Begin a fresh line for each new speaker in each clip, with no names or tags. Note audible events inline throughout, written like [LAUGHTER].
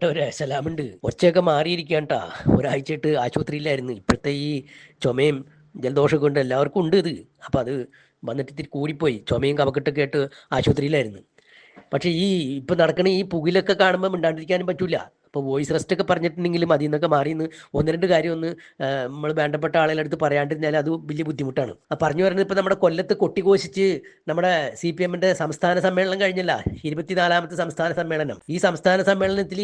പ്രിയപ്പെട്ടവരെ സലാമുണ്ട്. ഒച്ചയൊക്കെ കേട്ടാ ഒരാഴ്ചയായിട്ട് ആശുപത്രിയിലായിരുന്നു. ഇപ്പോഴത്തെ ഈ ചുമയും ജലദോഷമൊക്കെ കൊണ്ട് എല്ലാവർക്കും ഉണ്ട് ഇത്. അപ്പം അത് വന്നിട്ട് ഇത്തിരി കൂടിപ്പോയി. ചുമയും കവക്കെട്ടൊക്കെ ആയിട്ട് ആശുപത്രിയിലായിരുന്നു. പക്ഷേ ഈ ഇപ്പം നടക്കണ ഈ പുകിലൊക്കെ കാണുമ്പോൾ മിണ്ടാണ്ടിരിക്കാനും പറ്റൂല. അപ്പോൾ വോയിസ് റെസ്റ്റ് ഒക്കെ പറഞ്ഞിട്ടുണ്ടെങ്കിലും അതിൽ നിന്നൊക്കെ മാറി നിന്ന് ഒന്ന് രണ്ട് കാര്യം ഒന്ന് നമ്മൾ വേണ്ടപ്പെട്ട ആളുകളുടെ അടുത്ത് പറയാണ്ടിരുന്നാൽ അത് വലിയ ബുദ്ധിമുട്ടാണ്. പറഞ്ഞു വരുന്നത് ഇപ്പോൾ നമ്മുടെ കൊല്ലത്ത് കൊട്ടിഘോഷിച്ച് നമ്മുടെ സി പി എമ്മിന്റെ സംസ്ഥാന സമ്മേളനം കഴിഞ്ഞല്ല ഇരുപത്തിനാലാമത്തെ സംസ്ഥാന സമ്മേളനം. ഈ സംസ്ഥാന സമ്മേളനത്തിൽ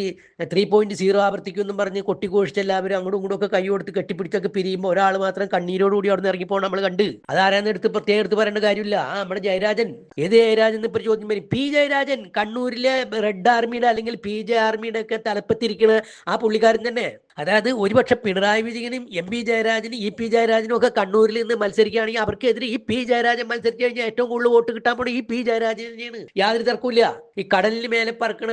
ത്രീ പോയിന്റ് സീറോ ആവർത്തിക്കുമെന്നും പറഞ്ഞ് കൊട്ടിഘോഷിച്ച് എല്ലാവരും അങ്ങോട്ടും ഇങ്ങോട്ടും ഒക്കെ കൈ കൊടുത്ത് കെട്ടിപ്പിടിച്ചൊക്കെ പിരിയുമ്പോൾ ഒരാൾ മാത്രം കണ്ണീരോടുകൂടി അവിടെ നിന്ന് ഇറങ്ങിപ്പോൾ നമ്മൾ കണ്ട്. അതാരാന്ന് എടുത്ത് പ്രത്യേകം എടുത്ത് പറയേണ്ട കാര്യമില്ല. ആ നമ്മുടെ ജയരാജൻ. ഏത് ജയരാജൻ എന്ന് ഇപ്പോൾ ചോദ്യം വരും. പി ജയരാജൻ കണ്ണൂരിലെ റെഡ് ആർമിയുടെ അല്ലെങ്കിൽ പി ജെ ആർമിയുടെ ഒക്കെ തലപ്പത്തിരിക്കുന്ന ആ പുള്ളിക്കാരൻ തന്നെ. അതായത് ഒരുപക്ഷെ പിണറായി വിജയനും എം പി ജയരാജനും ഇ പി ജയരാജനും ഒക്കെ കണ്ണൂരിൽ നിന്ന് മത്സരിക്കുകയാണെങ്കിൽ അവർക്കെതിരെ ഈ പി ജയരാജൻ മത്സരിച്ചു കഴിഞ്ഞാൽ ഏറ്റവും കൂടുതൽ വോട്ട് കിട്ടാൻ പോണ ഈ പി ജയരാജൻ തന്നെയാണ് യാതൊരു തർക്കമില്ല ഈ കടലിന് മേലെ പറക്കണ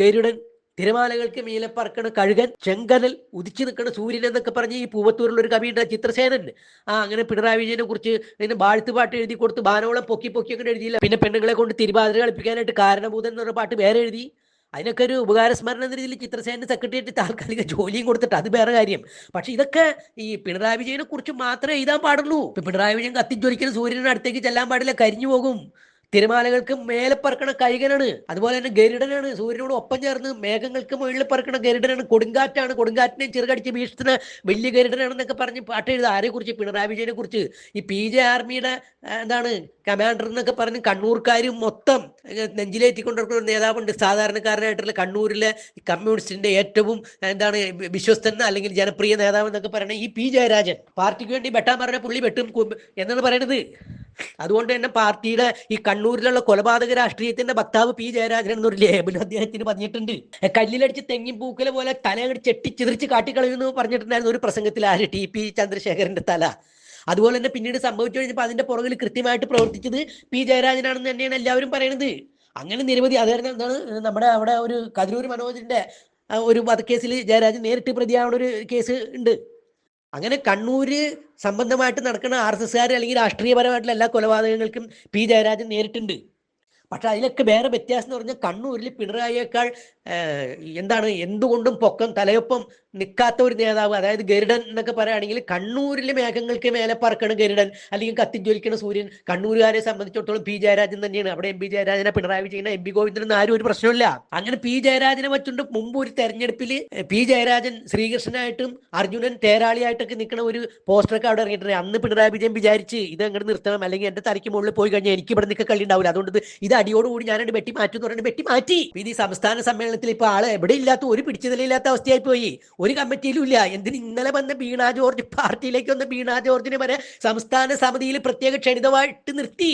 ഗരുഡൻ തിരമാലകൾക്ക് മീലെ പറക്കണ കഴുകൻ ചെങ്കനൽ ഉദിച്ചു നിൽക്കണ സൂര്യൻ എന്നൊക്കെ പറഞ്ഞ് ഈ പൂവത്തൂരിൽ ഒരു കവിയുണ്ട് ചിത്രസേനൻ. ആ അങ്ങനെ പിണറായി വിജയനെ കുറിച്ച് ഇതിന് ബാഴ്ത്തുപാട്ട് എഴുതി കൊടുത്ത് ബാനോളം പൊക്കി പൊക്കി അങ്ങനെ എഴുതിയില്ല. പിന്നെ പെണ്ണുങ്ങളെ കൊണ്ട് തിരുവാതിര കളിപ്പിക്കാനായിട്ട് കാരണഭൂതൻ എന്ന് പാട്ട് വേറെ എഴുതി. അതിനൊക്കെ ഒരു ഉപകാരസ്മരണ എന്ന രീതിയിൽ ചിത്രസേന സെക്രട്ടേറിയറ്റ് താൽക്കാലിക ജോലിയും കൊടുത്തിട്ട് അത് വേറെ കാര്യം. പക്ഷെ ഇതൊക്കെ ഈ പിണറായി വിജയനെ കുറിച്ച് മാത്രമേ എഴുതാൻ പാടുള്ളൂ. ഇപ്പൊ പിണറായി വിജയൻ കത്തിജ്വലിക്കുന്ന സൂര്യന്റെ അടുത്തേക്ക് ചെല്ലാൻ പാടില്ല കരിഞ്ഞു പോകും. തിരമാലകൾക്ക് മേലെ പറക്കണ കൈകനാണ് അതുപോലെ തന്നെ ഗരുഡനാണ്. സൂര്യനോട് ഒപ്പം ചേർന്ന് മേഘങ്ങൾക്ക് മുകളിൽ പറക്കണ ഗരുഡനാണ്. കൊടുങ്കാറ്റാണ്. കൊടുങ്കാറ്റിനെ ചെറുകടിച്ച് വീഴ്ത്തുന്ന വലിയ ഗരുഡനാണെന്നൊക്കെ പറഞ്ഞ് പാട്ട് എഴുതുക ആരെ കുറിച്ച് പിണറായി വിജയനെ കുറിച്ച് ഈ പി ജെ ആർമിയുടെ എന്താണ് കമാൻഡർ എന്നൊക്കെ പറഞ്ഞ് കണ്ണൂർക്കാരും മൊത്തം നെഞ്ചിലേറ്റിക്കൊണ്ടിരിക്കുന്ന ഒരു നേതാവുണ്ട്. സാധാരണക്കാരനായിട്ടുള്ള കണ്ണൂരിലെ കമ്മ്യൂണിസ്റ്റിന്റെ ഏറ്റവും എന്താണ് വിശ്വസ്തൻ അല്ലെങ്കിൽ ജനപ്രിയ നേതാവ് എന്നൊക്കെ പറയുന്നത് ഈ പി ജയരാജൻ. പാർട്ടിക്ക് വേണ്ടി വെട്ടാൻ പറഞ്ഞ പുള്ളി വെട്ടും എന്നാണ് പറയണത്. അതുകൊണ്ട് തന്നെ പാർട്ടിയുടെ ഈ കണ്ണൂരിലുള്ള കൊലപാതക രാഷ്ട്രീയത്തിന്റെ ഭക്താവ് പി ജയരാജൻ എന്നൊരു ലേബൽ അദ്ദേഹത്തിന് പറഞ്ഞിട്ടുണ്ട് കല്ലിലടിച്ച് തെങ്ങിൻ പൂക്കല പോലെ തലയങ്ങട് ചെട്ടി ചിതറിച്ച് കാട്ടിക്കളയുന്നു പറഞ്ഞിട്ടുണ്ടായിരുന്നു ഒരു പ്രസംഗത്തിൽ ആര്? ടി. പി. ചന്ദ്രശേഖരന്റെ തല. അതുപോലെ തന്നെ പിന്നീട് സംഭവിച്ചു കഴിഞ്ഞപ്പോൾ അതിന്റെ പുറകിൽ കൃത്യമായിട്ട് പ്രവർത്തിച്ചത് പി ജയരാജനാണെന്ന് തന്നെയാണ് എല്ലാവരും പറയുന്നത് അങ്ങനെ നിരവധി അതായത് എന്താണ് നമ്മുടെ അവിടെ ഒരു കതിരൂർ മനോജിന്റെ ഒരു വധക്കേസിൽ ജയരാജൻ നേരിട്ട് പ്രതിയാവുന്ന ഒരു കേസ് ഉണ്ട്. അങ്ങനെ കണ്ണൂര് സംബന്ധമായിട്ട് നടക്കുന്ന ആർ എസ് എസ്കാർ അല്ലെങ്കിൽ രാഷ്ട്രീയപരമായിട്ടുള്ള എല്ലാ കൊലപാതകങ്ങൾക്കും പി ജയരാജൻ നേരിട്ടുണ്ട്. പക്ഷെ അതിലൊക്കെ വേറെ വ്യത്യാസം എന്ന് പറഞ്ഞാൽ കണ്ണൂരിൽ പിണറായിയേക്കാൾ എന്താണ് എന്തുകൊണ്ടും പൊക്കം തലയൊപ്പം നിൽക്കാത്ത ഒരു നേതാവ് അതായത് ഗരുഡൻ എന്നൊക്കെ പറയുകയാണെങ്കിൽ കണ്ണൂരിലെ മേഘങ്ങൾക്ക് മേലെ പറക്കണ ഗരുഡൻ. അല്ലെങ്കിൽ കത്തിജ്വലിക്കണ സൂര്യൻ. കണ്ണൂരുകാരെ സംബന്ധിച്ചിടത്തോളം പി. ജയരാജൻ തന്നെയാണ്. അവിടെ എം പി ജയരാജനെ പിണറായി വിജയൻ എം പി ഗോവിന്ദനും ആരും ഒരു പ്രശ്നമില്ല അങ്ങനെ പി. ജയരാജനെ വെച്ചുകൊണ്ട് മുമ്പ് ഒരു തെരഞ്ഞെടുപ്പിൽ പി. ജയരാജൻ ശ്രീകൃഷ്ണനായിട്ടും അർജുനൻ തേരാളിയായിട്ടൊക്കെ നിൽക്കുന്ന ഒരു പോസ്റ്ററൊക്കെ അവിടെ ഇറങ്ങിയിട്ടുണ്ട്. അന്ന് പിണറായി വിജയൻ വിചാരിച്ച് ഇത് അങ്ങോട്ട് നിർത്തണം. അല്ലെങ്കിൽ എന്റെ തലയ്ക്ക് മുകളിൽ പോയി കഴിഞ്ഞാൽ എനിക്ക് ഇവിടെ നിൽക്കാൻ കളി ഉണ്ടാവില്ല. അതുകൊണ്ട് ഇത് അടിയോടുകൂടി ഞാനത് വെട്ടി മാറ്റും എന്ന് പറഞ്ഞിട്ട് വെട്ടി മാറ്റി ഇത് ഈ സംസ്ഥാന സമ്മേളനത്തിൽ ഇപ്പൊ ആളെ എവിടെ ഇല്ലാത്ത ഒരു പിടിച്ചതിലില്ലാത്ത അവസ്ഥയായി പോയി. ഒരു കമ്മിറ്റിയിലും ഇല്ല. എന്തിന് ഇന്നലെ വന്ന ബീണ ജോർജ് പാർട്ടിയിലേക്ക് വന്ന ബീണ ജോർജിനെ വരെ സംസ്ഥാന സമിതിയിൽ പ്രത്യേക ക്ഷണിതമായിട്ട് നിർത്തി.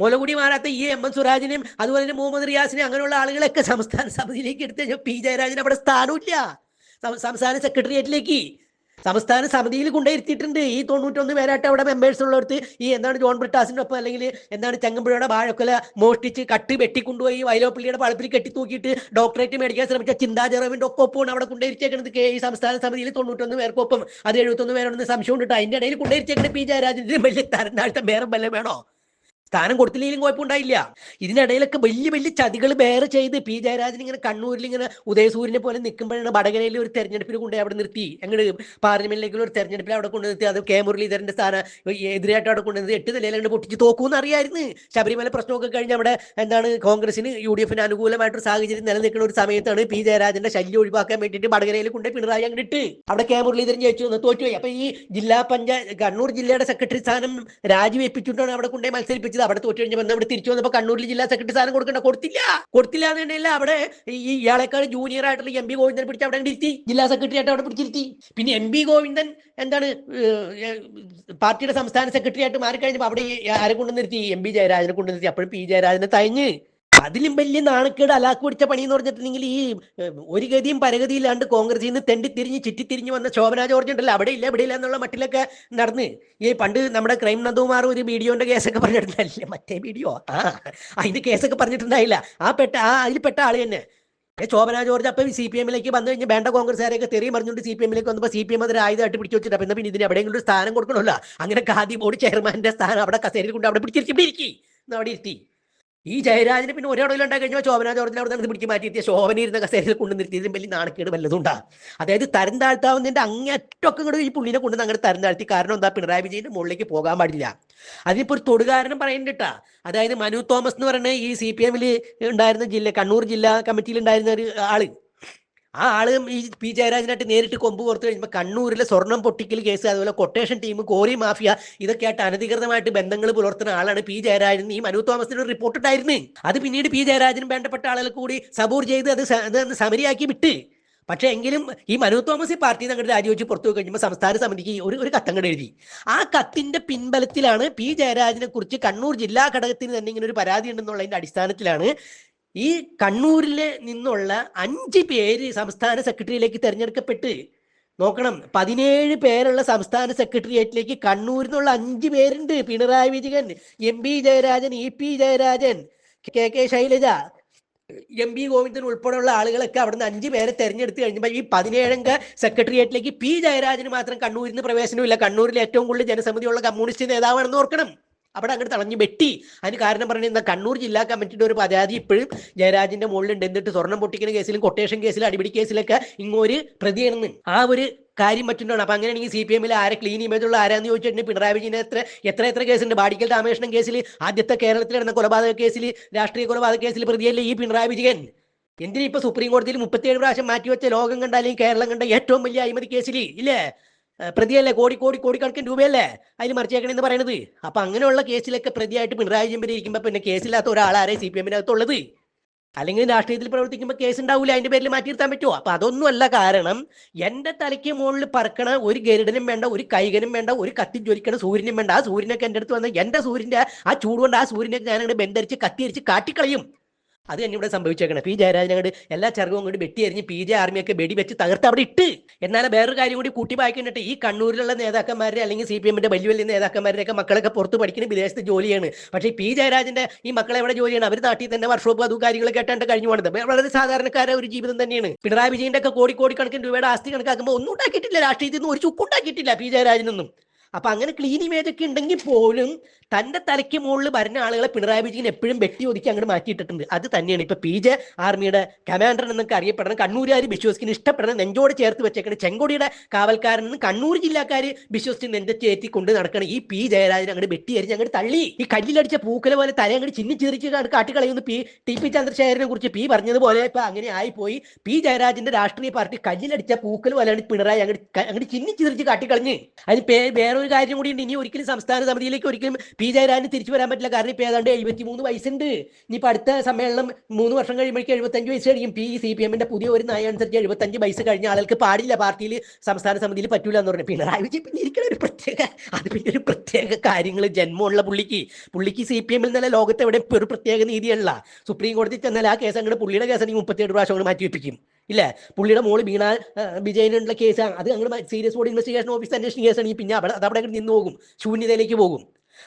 മുലകുടി മാറാത്ത ഈ എം. എൻ. സുരാജിനെയും അതുപോലെ തന്നെ മുഹമ്മദ് റിയാസിനെയും അങ്ങനെയുള്ള ആളുകളൊക്കെ സംസ്ഥാന സമിതിയിലേക്ക് എടുത്ത് കഴിഞ്ഞാൽ പി. ജയരാജന് അവിടെ സ്ഥാനമില്ല സംസ്ഥാന സെക്രട്ടേറിയറ്റിലേക്ക് സംസ്ഥാന സമിതിയിൽ കൊണ്ടുവരുത്തിയിട്ടുണ്ട്. ഈ തൊണ്ണൂറ്റൊന്ന് പേരായിട്ട് അവിടെ മെമ്പേഴ്സ് ഉള്ളവർക്ക് ഈ എന്താണ് ജോൺ ബ്രിട്ടാസിന്റെ ഒപ്പം അല്ലെങ്കിൽ എന്താണ് ചെങ്ങമ്പുഴയുടെ വാഴക്കൊല മോഷ്ടിച്ച് കട്ട് വെട്ടിക്കൊണ്ടുപോയി വൈലോപ്പള്ളിയുടെ പളപ്പിൽ കെട്ടി തൂക്കിയിട്ട് ഡോക്ടറേറ്റ് മേടിക്കാൻ ശ്രമിച്ച ചിന്താ ജെറോമിന്റെ ഒക്കെ ഒപ്പമാണ് അവിടെ കൊണ്ടുവരിച്ചേക്കുന്നത് കെ ഈ സംസ്ഥാന സമിതിയിൽ തൊണ്ണൂറ്റൊന്ന് പേർക്കൊപ്പം. അത് എഴുപത്തൊന്ന് പേരുണ്ടെന്ന് സംശയം ഉണ്ട് അതിന്റെ ഇടയിൽ കൊണ്ടുവരിച്ചേക്കുന്നത് പി ജയരാജന്റെ വലിയ തരം താഴ്ത്ത വേറെ വല്ലതും വേണോ? സ്ഥാനം കൊടുത്തില്ലെങ്കിലും കുഴപ്പമുണ്ടായില്ല. ഇതിനിടയിലൊക്കെ വലിയ വലിയ ചതികൾ വേറെ ചെയ്ത് പി. ജയരാജൻ ഇങ്ങനെ കണ്ണൂരിൽ ഇങ്ങനെ ഉദയസൂര്യനെ പോലെ നിൽക്കുമ്പോഴാണ് വടകരയിൽ ഒരു തെരഞ്ഞെടുപ്പിൽ കൊണ്ട് അവിടെ നിർത്തി. അങ്ങോട്ട് പാർലമെന്റിലേക്കുള്ള ഒരു തെരഞ്ഞെടുപ്പിൽ അവിടെ കൊണ്ടു നിർത്തി. അത് കെ. മുരളീധരന്റെ സ്ഥാനം എതിരായിട്ട് അവിടെ കൊണ്ടുവന്നത് എട്ട് നിലയിൽ പൊട്ടിച്ച് തോക്കൂന്ന് അറിയായിരുന്നു. ശബരിമല പ്രശ്നമൊക്കെ കഴിഞ്ഞ് അവിടെ എന്താണ് കോൺഗ്രസിന് യു ഡി എഫിന് അനുകൂലമായിട്ടൊരു സാഹചര്യം നിലനിൽക്കുന്ന ഒരു സമയത്താണ് പി. ജയരാജന്റെ ശല്യം ഒഴിവാക്കാൻ വേണ്ടിയിട്ട് വടകരയിൽ കൊണ്ട് പിണറായി അങ്ങോട്ട് ഇട്ട്. അവിടെ കെ. മുരളീധരൻ ജയിച്ചു. തോറ്റുപോയി. അപ്പൊ ഈ ജില്ലാ പഞ്ചായത്ത് കണ്ണൂർ ജില്ലയുടെ സെക്രട്ടറി സ്ഥാനം രാജിവെപ്പിച്ചിട്ടാണ് അവിടെ കൊണ്ടുപോയി മത്സരിപ്പിച്ചത്. അവിടെ തോറ്റു കഴിഞ്ഞപ്പോൾ ഇവിടെ തിരിച്ചു വന്നപ്പോൾ കണ്ണൂരിൽ ജില്ലാ സെക്രട്ടറി സ്ഥാനം കൊടുക്കണ്ട. കൊടുത്തില്ല. കൊടുത്തില്ല എന്നുണ്ടെങ്കിൽ അവിടെ ഈ ഇയാളെക്കാൾ ജൂനിയർ ആയിട്ടുള്ള എം പി ഗോവിന്ദൻ പിടിച്ച് അവിടെ ഇരുത്തി. ജില്ലാ സെക്രട്ടറി ആയിട്ട് അവിടെ പിടിച്ചിരുത്തി. പിന്നെ എം പി ഗോവിന്ദൻ എന്താണ് പാർട്ടിയുടെ സംസ്ഥാന സെക്രട്ടറി ആയിട്ട് മാറിക്കഴിഞ്ഞപ്പോൾ അവിടെ ആരെ കൊണ്ടു നിർത്തി എം പി ജയരാജനെ കൊണ്ടു നിർത്തി അപ്പോഴും പി ജയരാജനെ തയഞ്ഞ് അതിലും വലിയ നാണക്കേട് അലാക്ക് പിടിച്ച പണി എന്ന് പറഞ്ഞിട്ടുണ്ടെങ്കിൽ ഈ ഒരു ഗതിയും പരഗതി ഇല്ലാണ്ട് കോൺഗ്രസിൽ നിന്ന് തെണ്ടിത്തിരിഞ്ഞ് ചുറ്റിത്തിരിഞ്ഞ് വന്ന ശോഭന ജോർജ് ഉണ്ടല്ലോ. അവിടെ ഇല്ല ഇവിടെ ഇല്ല എന്നുള്ള മട്ടിലൊക്കെ നടന്ന്. ഈ പണ്ട് നമ്മുടെ ക്രൈം നന്ദകുമാർ ഒരു വീഡിയോന്റെ കേസൊക്കെ പറഞ്ഞിട്ടുണ്ടല്ലേ മറ്റേ വീഡിയോ? ആ അതിന്റെ കേസൊക്കെ പറഞ്ഞിട്ടുണ്ടായില്ല. ആ പെട്ട ആ അതിൽ പെട്ട ആൾ തന്നെ. ശോഭന ജോർജ് അപ്പം സി പി എമ്മിലേക്ക് വന്നു കഴിഞ്ഞാൽ വേണ്ട കോൺഗ്രസ്സുകാരെയൊക്കെ തെറി പറഞ്ഞുകൊണ്ട് സി പി എമ്മിലേക്ക് വന്നപ്പോൾ സി പി എം അതൊരു ആയുധമായിട്ട് പിടിച്ചു വെച്ചിട്ട്. അപ്പം പിന്നെ ഇതിന് എവിടെയെങ്കിലും ഒരു സ്ഥാനം കൊടുക്കണമല്ലോ. അങ്ങനെ ഖാദി ബോർഡ് ചെയർമാന്റെ സ്ഥാനം അവിടെ കസേരയിൽ കൊണ്ട് അവിടെ പിടിച്ചിരിക്കും അവിടെ ഇരുത്തി. ഈ ജയരാജന് പിന്നെ ഒരേ ഉണ്ടായി കഴിഞ്ഞാൽ ശോഭന ജോർജിനെ അവിടെ നിന്ന് പിടിച്ച് മാറ്റിയെത്തിയ ശോഭന ഇരുന്ന കസേരയിൽ കൊണ്ട് നിർത്തിയതിലും വലിയ നാണക്കേട് വല്ലതുണ്ടാ അതായത് തരം താഴ്ത്താവുന്നതിന്റെ അങ്ങേറ്റൊക്കെ ഇങ്ങോട്ട് ഈ പുള്ളിനെ കൊണ്ട് അങ്ങനെ തരം താഴ്ത്തി. കാരണം എന്താ? പിണറായി വിജയന്റെ മുകളിലേക്ക് പോകാൻ പാടില്ല. അതിപ്പോ ഒരു തൊടുകാരനും പറയുന്നുണ്ട് അതായത് മനു തോമസ് എന്ന് പറയുന്ന ഈ സി പി എമ്മിൽ ഉണ്ടായിരുന്ന ജില്ല കണ്ണൂർ ജില്ലാ കമ്മിറ്റിയിൽ ഉണ്ടായിരുന്ന ഒരു ആൾ. ആ ആൾ ഈ പി ജയരാജനായിട്ട് നേരിട്ട് കൊമ്പ് പുറത്തു കഴിയുമ്പോൾ കണ്ണൂരിലെ സ്വർണം പൊട്ടിക്കൽ കേസ് അതുപോലെ കൊട്ടേഷൻ ടീം കോറി മാഫിയ ഇതൊക്കെ ആയിട്ട് അനധികൃതമായിട്ട് ബന്ധങ്ങൾ പുലർത്തുന്ന ആളാണ് പി ജയരാജൻ. ഈ മനു തോമസിന് റിപ്പോർട്ട് ഉണ്ടായിരുന്നു. അത് പിന്നീട് പി ജയരാജനും വേണ്ടപ്പെട്ട ആളുകൾ കൂടി സബൂർ ചെയ്ത് അത് സമരിയാക്കി വിട്ട്. പക്ഷേ എങ്കിലും ഈ മനു തോമസ് പാർട്ടി അങ്ങോട്ട് രാജിവെച്ച് പുറത്തു കഴിഞ്ഞപ്പോൾ സംസ്ഥാന സമിതിക്ക് ഒരു ഒരു കത്തങ്ങട് എഴുതി. ആ കത്തിന്റെ പിൻബലത്തിലാണ് പി ജയരാജനെ കുറിച്ച് കണ്ണൂർ ജില്ലാ ഘടകത്തിന് തന്നെ ഇങ്ങനെ ഒരു പരാതി ഉണ്ടെന്നുള്ളതിന്റെ അടിസ്ഥാനത്തിലാണ് ഈ കണ്ണൂരിലെ നിന്നുള്ള അഞ്ച് പേര് സംസ്ഥാന സെക്രട്ടറിയിലേക്ക് തിരഞ്ഞെടുക്കപ്പെട്ട് നോക്കണം പതിനേഴ് പേരുള്ള സംസ്ഥാന സെക്രട്ടേറിയറ്റിലേക്ക് കണ്ണൂരിൽ നിന്നുള്ള അഞ്ച് പേരുണ്ട്. Pinarayi Vijayan M P Jayarajan E P Jayarajan K K Shailaja M P Govindan ഉൾപ്പെടെയുള്ള ആളുകളൊക്കെ അവിടുന്ന് അഞ്ച് പേരെ തെരഞ്ഞെടുത്ത് കഴിഞ്ഞപ്പോൾ ഈ പതിനേഴംഗ സെക്രട്ടേറിയറ്റിലേക്ക് പി ജയരാജന് മാത്രം കണ്ണൂരിൽ നിന്ന് പ്രവേശനമില്ല. കണ്ണൂരിൽ ഏറ്റവും കൂടുതൽ ജനസമിതിയുള്ള കമ്മ്യൂണിസ്റ്റ് നേതാവാണെന്ന് ഓർക്കണം. അവിടെ അങ്ങോട്ട് തളഞ്ഞു വെട്ടി. അതിന് കാരണം പറഞ്ഞാൽ കണ്ണൂർ ജില്ലാ കമ്മിറ്റിയുടെ ഒരു പരാതി ഇപ്പോഴും ജയരാജിന്റെ മുകളിലുണ്ട്. എന്നിട്ട് സ്വർണം പൊട്ടിക്കുന്ന കേസിലും കൊട്ടേഷൻ കേസിലും അടിപിടി കേസിലൊക്കെ ഇങ്ങൊരു പ്രതിയാണെന്ന്. ആ ഒരു കാര്യം പറ്റുന്നതാണ് അപ്പൊ അങ്ങനെയാണെങ്കിൽ സി പി എമ്മിൽ ആരെ ക്ലീൻ ഇമേജ് ഉള്ള ആരാന്ന് ചോദിച്ചിട്ടുണ്ടെങ്കിൽ പിണറായി വിജയൻ എത്ര എത്ര എത്ര കേസുണ്ട്? ബാടിക്കൽ രാമകൃഷ്ണൻ കേസിൽ ആദ്യത്തെ കേരളത്തിൽ നടന്ന കൊലപാതക കേസിൽ രാഷ്ട്രീയ കൊലപാതക കേസിൽ പ്രതിയല്ലേ ഈ പിണറായി വിജയൻ? എന്തിനാ ഇപ്പൊ സുപ്രീം കോടതിയിൽ മുപ്പത്തിയേഴ് പ്രാവശ്യം മാറ്റിവെച്ച ലോകം കണ്ട അല്ലെങ്കിൽ കേരളം കണ്ട ഏറ്റവും വലിയ അഴിമതി കേസിൽ ഇല്ലേ? പ്രതിയല്ലേ? കോടി കോടി കോടിക്കണക്കിന് രൂപയല്ലേ അതിൽ മറിച്ചേക്കണെന്ന് പറയുന്നത് അപ്പൊ അങ്ങനെയുള്ള കേസിലൊക്കെ പ്രതിയായിട്ട് പിണറായി വിജയൻ ഇരിക്കുമ്പോൾ പിന്നെ കേസില്ലാത്ത ഒരാളാരെ സി പി എമ്മിനകത്തുള്ളത് അല്ലെങ്കിൽ രാഷ്ട്രീയത്തിൽ പ്രവർത്തിക്കുമ്പോൾ കേസ് ഉണ്ടാവില്ല അതിന്റെ പേരിൽ മാറ്റി നിർത്താൻ പറ്റുമോ അപ്പൊ അതൊന്നുമല്ല കാരണം എന്റെ തലയ്ക്ക് മുകളിൽ പറക്കണ ഒരു ഗരുഡനും വേണ്ട ഒരു കൈകനും വേണ്ട ഒരു കത്തി ജ്വലിക്കണ സൂര്യനും വേണ്ട. ആ സൂര്യനൊക്കെ എന്റെ അടുത്ത് വന്ന എന്റെ സൂര്യന്റെ ആ ചൂടുകൊണ്ട് ആ സൂര്യനൊക്കെ ഞാനങ്ങനെ ബന്ധരിച്ച് കത്തിയരിച്ച് കാട്ടിക്കളയും. അത് തന്നെ ഇവിടെ സംഭവിച്ചേക്കണം. പി ജയരാജൻ എല്ലാ ചെറുകും അങ്ങോട്ട് വെട്ടിയരിഞ്ഞ് പി ജെ ആർമിയൊക്കെ വെടി വെച്ച് തകർത്ത് അവിടെ ഇട്ട്. എന്നാൽ വേറൊരു കാര്യം കൂടി കൂട്ടി വായിക്കുന്നുണ്ട് ഈ കണ്ണൂരിലുള്ള നേതാക്കന്മാരെ അല്ലെങ്കിൽ സി പി എമ്മിന്റെ വലിയ വലിയ നേതാക്കന്മാരുടെയൊക്കെ മക്കളൊക്കെ പുറത്ത് പഠിക്കുന്ന വിദേശത്ത് ജോലിയാണ്. പക്ഷേ പി ജയരാജന്റെ ഈ മക്കളെ എവിടെ ജോലിയാണ്? അവർ നാട്ടിൽ തന്നെ വർഷോപ്പ് അതും കാര്യങ്ങളൊക്കെ ആയിട്ടാണ് കഴിഞ്ഞു പോണത്. വളരെ സാധാരണക്കാരെ ഒരു ജീവിതം തന്നെയാണ്. പിണറായി വിജയന്റെ ഒക്കെ കോടി കോടി കണക്കിന് രൂപയുടെ ആസ്തി കണക്കാക്കുമ്പോൾ ഒന്നും ഉണ്ടാക്കിയിട്ടില്ല. രാഷ്ട്രീയത്തിൽ നിന്ന് ഒരു ചുക്കുണ്ടാക്കിയിട്ടില്ല പി ജയരാജനൊന്നും അപ്പൊ അങ്ങനെ ക്ലീൻ ഇമേജ് ഒക്കെ ഉണ്ടെങ്കിൽ പോലും തന്റെ തലയ്ക്ക് മുകളിൽ വരുന്ന ആളുകളെ പിണറായി വിജയൻ എപ്പോഴും വെട്ടി ഒതുക്കി അങ്ങോട്ട് മാറ്റിയിട്ടിട്ടുണ്ട്. അത് തന്നെയാണ്. ഇപ്പൊ പി ജെ ആർമിയുടെ കമാൻഡർ എന്നൊക്കെ അറിയപ്പെടണം. കണ്ണൂരുകാർ വിശ്വസിക്കുന്ന ഇഷ്ടപ്പെടുന്ന നെഞ്ചോട് ചേർത്ത് വെച്ചേക്കണം ചെങ്കോടിയുടെ കാവൽക്കാരൻ എന്ന് കണ്ണൂർ ജില്ലക്കാർ വിശ്വസിച്ച് നെഞ്ചേറ്റി കൊണ്ട് നടക്കണം ഈ പി ജയരാജൻ അങ്ങോട്ട് വെട്ടി അരിഞ്ഞ് അങ്ങോട്ട് തള്ളി. ഈ കല്ലിലടിച്ച പൂക്കല പോലെ തല അങ്ങോട്ട് ചിന്നി ചിരിച്ച് കാട്ടിക്കളയുന്ന പി ടി പി ചന്ദ്രശേഖരനെ കുറിച്ച്. പി പറഞ്ഞതുപോലെ ഇപ്പൊ അങ്ങനെ ആയിപ്പോയി. പി ജയരാജന്റെ രാഷ്ട്രീയ പാർട്ടി കല്ലിലടിച്ച പൂക്കല പോലെയാണ് പിണറായി അങ്ങോട്ട് അങ്ങോട്ട് ചിന്നി ചിരിച്ച് കാട്ടിക്കളഞ്ഞ്. അതിന് വേറൊരു കാര്യം കൂടി ഉണ്ട്. ഇനി ഒരിക്കലും സംസ്ഥാന സമിതിയിലേക്ക് ഒരിക്കലും പി ജയരാജന് തിരിച്ചു വരാൻ പറ്റില്ല. കാരണം ഇപ്പൊ ഏതാണ്ട് എഴുപത്തി മൂന്ന് വയസ്സുണ്ട്. ഇനിയിപ്പോ അടുത്ത സമ്മേളനം മൂന്ന് വർഷം കഴിയുമ്പോഴേക്കും എഴുപത്തഞ്ച് വയസ്സ് കഴിയും. പി സി പി എമ്മിന്റെ പുതിയ ഒരു നയം അനുസരിച്ച് എഴുപത്തഞ്ച് വയസ്സ് കഴിഞ്ഞ ആളുകൾക്ക് പാടില്ല. പാർട്ടിയിൽ സംസ്ഥാന സമിതിയിൽ പറ്റൂല എന്ന് പറഞ്ഞു. പിണറായി വിജയൻ പിന്നെ ഇരിക്കണ ഒരു പ്രത്യേക അത് പിന്നെ ഒരു പ്രത്യേക കാര്യങ്ങൾ ജന്മമുള്ള പുള്ളിക്ക്. പുള്ളിക്ക് സി പി എമ്മിൽ നിന്നല്ല ലോകത്ത് എവിടെ ഒരു പ്രത്യേക നീതിയല്ല. സുപ്രീം കോടതി ചെന്നാൽ ആ കേസ് അങ്ങോട്ട് പുള്ളിയുടെ കേസ് ആണെങ്കിൽ മുപ്പത്തിയേഴ് പ്രാവശ്യം മാറ്റി വെപ്പിക്കും. ഇല്ല? പുള്ളിയുടെ മോൾ വീണ വിജയനുള്ള കേസ്. അത് അങ്ങനെ സീരിയസ് ബോർഡ് ഇൻവെസ്റ്റിഗേഷൻ ഓഫീസ് അന്വേഷണ കേസാണെങ്കിൽ പിന്നെ അവിടെ അത് അവിടെ അങ്ങോട്ട് നിന്ന് പോകും. ശൂന്യതയിലേക്ക് പോകും.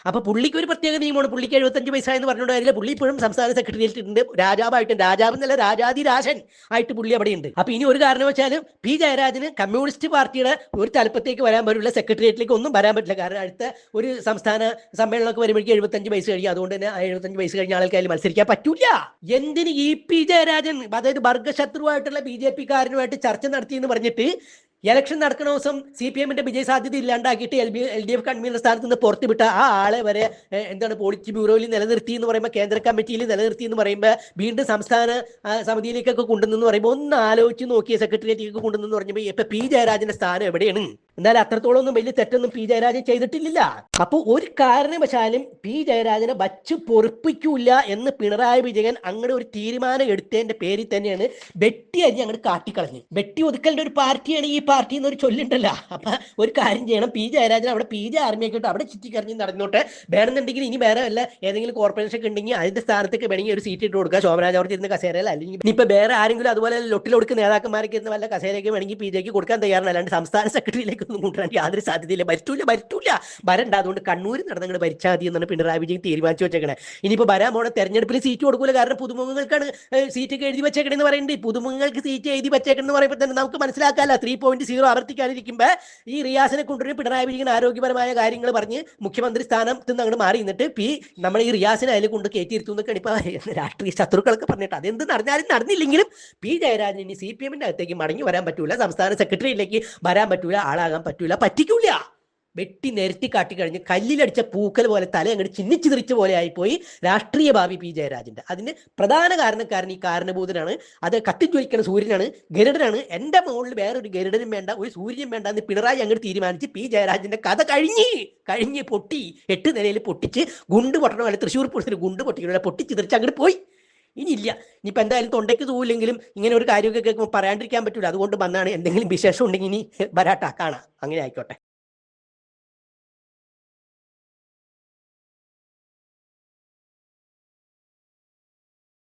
അപ്പൊ പുള്ളിക്ക് ഒരു പ്രത്യേക നിയമമാണ്. പുള്ളിക്ക് എഴുപത്തഞ്ച് വയസ്സായെന്ന് പറഞ്ഞുകൊണ്ട് കാര്യമില്ല. പുള്ളി ഇപ്പോഴും സംസ്ഥാന സെക്രട്ടേറിയറ്റ് ഉണ്ട്. രാജാവായിട്ട് രാജാവ് എന്നല്ല രാജാതിരാജൻ ആയിട്ട് പുള്ളി അവിടെ ഉണ്ട് അപ്പൊ ഇനി ഒരു കാരണം വെച്ചാൽ പി ജയരാജന് കമ്മ്യൂണിസ്റ്റ് പാർട്ടിയുടെ ഒരു തലപ്പത്തേക്ക് വരാൻ പറ്റില്ല സെക്രട്ടേറിയറ്റിലേക്ക് ഒന്നും വരാൻ പറ്റില്ല. കാരണം അടുത്ത ഒരു സംസ്ഥാന സമ്മേളനമൊക്കെ വരുമ്പോഴേക്കും എഴുപത്തഞ്ച് പൈസ കഴിയും. അതുകൊണ്ട് തന്നെ എഴുപത്തഞ്ച് പൈസ കഴിഞ്ഞ ആൾക്കാർ മത്സരിക്കാൻ പറ്റൂല. എന്തിന് ഈ പി ജയരാജൻ അതായത് വർഗശത്രുവായിട്ടുള്ള ബി ജെ പിക്കാരനുമായിട്ട് ചർച്ച നടത്തി എന്ന് പറഞ്ഞിട്ട് ഇലക്ഷൻ നടക്കുന്ന ദിവസം സി പി എമ്മിന്റെ വിജയ സാധ്യത ഇല്ലാണ്ടാക്കിയിട്ട് L B L D F convener സ്ഥാനത്ത് നിന്ന് പുറത്തുവിട്ട ആ ആളെ വരെ എന്താണ് പോളിറ്റ് ബ്യൂറോയിൽ നിലനിർത്തി എന്ന് പറയുമ്പോൾ കേന്ദ്ര കമ്മിറ്റിയിൽ നിലനിർത്തി എന്ന് പറയുമ്പോൾ വീണ്ടും സംസ്ഥാന സമിതിയിലേക്കൊക്കെ കൊണ്ടുവന്നു പറയുമ്പോൾ ഒന്ന് ആലോചിച്ച് നോക്കിയ സെക്രട്ടേറിയറ്റിലേക്ക് കൊണ്ടുവന്നു പറഞ്ഞപ്പോൾ ഇപ്പൊ പി ജയരാജന്റെ സ്ഥാനം എവിടെയാണ്? എന്നാൽ അത്രത്തോളം ഒന്നും വലിയ തെറ്റൊന്നും പി ജയരാജൻ ചെയ്തിട്ടില്ല അപ്പോൾ ഒരു കാരണവശാലും പി ജയരാജനെ വച്ച് പൊറുപ്പിക്കൂല എന്ന് പിണറായി വിജയൻ അങ്ങനെ ഒരു തീരുമാനം എടുത്തതിന്റെ പേരിൽ തന്നെയാണ് വെട്ടി അരി അങ്ങോട്ട് കാട്ടിക്കളഞ്ഞു. വെട്ടി ഒതുക്കലിന്റെ ഒരു പാർട്ടിയാണ് ഈ പാർട്ടി എന്നൊരു ചൊല്ലുണ്ടല്ല. അപ്പൊ ഒരു കാര്യം ചെയ്യണം. പി ജയരാജൻ അവിടെ പി ജെ ആർമിയൊക്കെ അവിടെ ചുറ്റിക്കറിഞ്ഞ് നടന്നോട്ടെ. വേണമെന്നുണ്ടെങ്കിൽ ഇനി വേറെ വല്ല ഏതെങ്കിലും കോർപ്പറേഷൻ ഒക്കെ ഉണ്ടെങ്കിൽ അതിന്റെ സ്ഥാനത്തേക്ക് വേണമെങ്കിൽ ഒരു സീറ്റ് ഇട്ട് കൊടുക്കുക. ശോഭനാജ് അവർ ഇരുന്ന കസേരയിൽ അല്ലെങ്കിൽ ഇനിയിപ്പോ വേറെ ആരെങ്കിലും അതുപോലെ ലൊട്ടിലൊടുക്ക് നേതാക്കന്മാരൊക്കെ ഇരുന്ന് വല്ല കസേരയ്ക്ക് വേണമെങ്കിൽ പി ജെക്ക് കൊടുക്കാൻ തയ്യാറാണ് അല്ലാണ്ട് സംസ്ഥാന സെക്രട്ടറിയിലേക്ക് ഒന്നും കൂട്ടാൻ യാതൊരു സാധ്യതയില്ല. ഭരിച്ചൂല ഭരിച്ചൂല ഭരണ്ട അതുകൊണ്ട് കണ്ണൂർ നടന്നങ്ങൾ ഭരിച്ചാൽ മതി എന്നാണ് പിണറായി വിജയൻ തീരുമാനിച്ചു വെച്ചേക്കണേ. ഇനിയിപ്പോൾ വരാൻ പോണ തെരഞ്ഞെടുപ്പിൽ സീറ്റ് കൊടുക്കൂല. കാരണം പുതുമുഖങ്ങൾക്കാണ് സീറ്റ് എഴുതി വെച്ചേക്കണെന്ന് പറയുന്നുണ്ട്. പുതുമുഖങ്ങൾക്ക് സീറ്റ് എഴുതി വെച്ചേക്കണെന്ന് പറയുമ്പോൾ തന്നെ നമുക്ക് മനസ്സിലാക്കാല്ല. ത്രീ പോയിന്റ് സീറോ ആവർത്തിക്കാനിരിക്കുമ്പോൾ ഈ റിയാസിനെ കൊണ്ടുവരും പിണറായി വിജയൻ ആരോഗ്യപരമായ കാര്യങ്ങൾ പറഞ്ഞ് മുഖ്യമന്ത്രി സ്ഥാനത്ത് നിന്ന് അങ്ങോട്ട് മാറി നിന്നിട്ട് പി നമ്മൾ ഈ റിയാസിനെ അതിൽ കൊണ്ട് കയറ്റിയിരുത്തും എന്നൊക്കെയാണ് ഇപ്പോൾ [LAUGHS] രാഷ്ട്രീയ ശത്രുക്കളൊക്കെ പറഞ്ഞിട്ട്. അതെന്ത് നടന്നാലും നടന്നില്ലെങ്കിലും പി ജയരാജൻ ഇനി സി പി എമ്മിന്റെ അകത്തേക്ക് മടങ്ങി വരാൻ പറ്റൂല. സംസ്ഥാന സെക്രട്ടറിയിലേക്ക് വരാൻ പറ്റൂല. ആളാകാൻ പറ്റൂല. പറ്റിക്കൂല. വെട്ടി നിരത്തി കാട്ടിക്കഴിഞ്ഞ് കല്ലിലടിച്ച പൂക്കൽ പോലെ തല അങ്ങോട്ട് ചിന്നിച്ചിതിരിച്ച പോലെ ആയിപ്പോയി രാഷ്ട്രീയ ഭാവി പി ജയരാജന്റെ. അതിന് പ്രധാന കാരണക്കാരൻ ഈ കാരണഭൂതനാണ് അത് കത്തിജ്വലിക്കുന്ന സൂര്യനാണ് ഗരുഡനാണ്. എന്റെ മുകളിൽ വേറൊരു ഗരുഡനും വേണ്ട ഒരു സൂര്യനും വേണ്ട എന്ന് പിണറായി അങ്ങോട്ട് തീരുമാനിച്ച് പി ജയരാജന്റെ കഥ കഴിഞ്ഞ് കഴിഞ്ഞ് പൊട്ടി എട്ട് നിലയിൽ പൊട്ടിച്ച് ഗുണ്ട് പൊട്ടണ പോലെ തൃശ്ശൂർ പോലീസിന് ഗുണ്ട് പൊട്ടിക്കുന്ന പൊട്ടിച്ചിതിരിച്ച് അങ്ങോട്ട് പോയി. ഇനിയില്ല. ഇനിയിപ്പോൾ എന്തായാലും തൊണ്ടയ്ക്ക് തൂവില്ലെങ്കിലും ഇങ്ങനെ ഒരു കാര്യമൊക്കെ കേൾക്കുമ്പോൾ പറയാണ്ടിരിക്കാൻ പറ്റില്ല അതുകൊണ്ട് വന്നാണ് എന്തെങ്കിലും വിശേഷം ഉണ്ടെങ്കിൽ ഇനി വരാട്ടാ. കാണാം. അങ്ങനെ ആയിക്കോട്ടെ.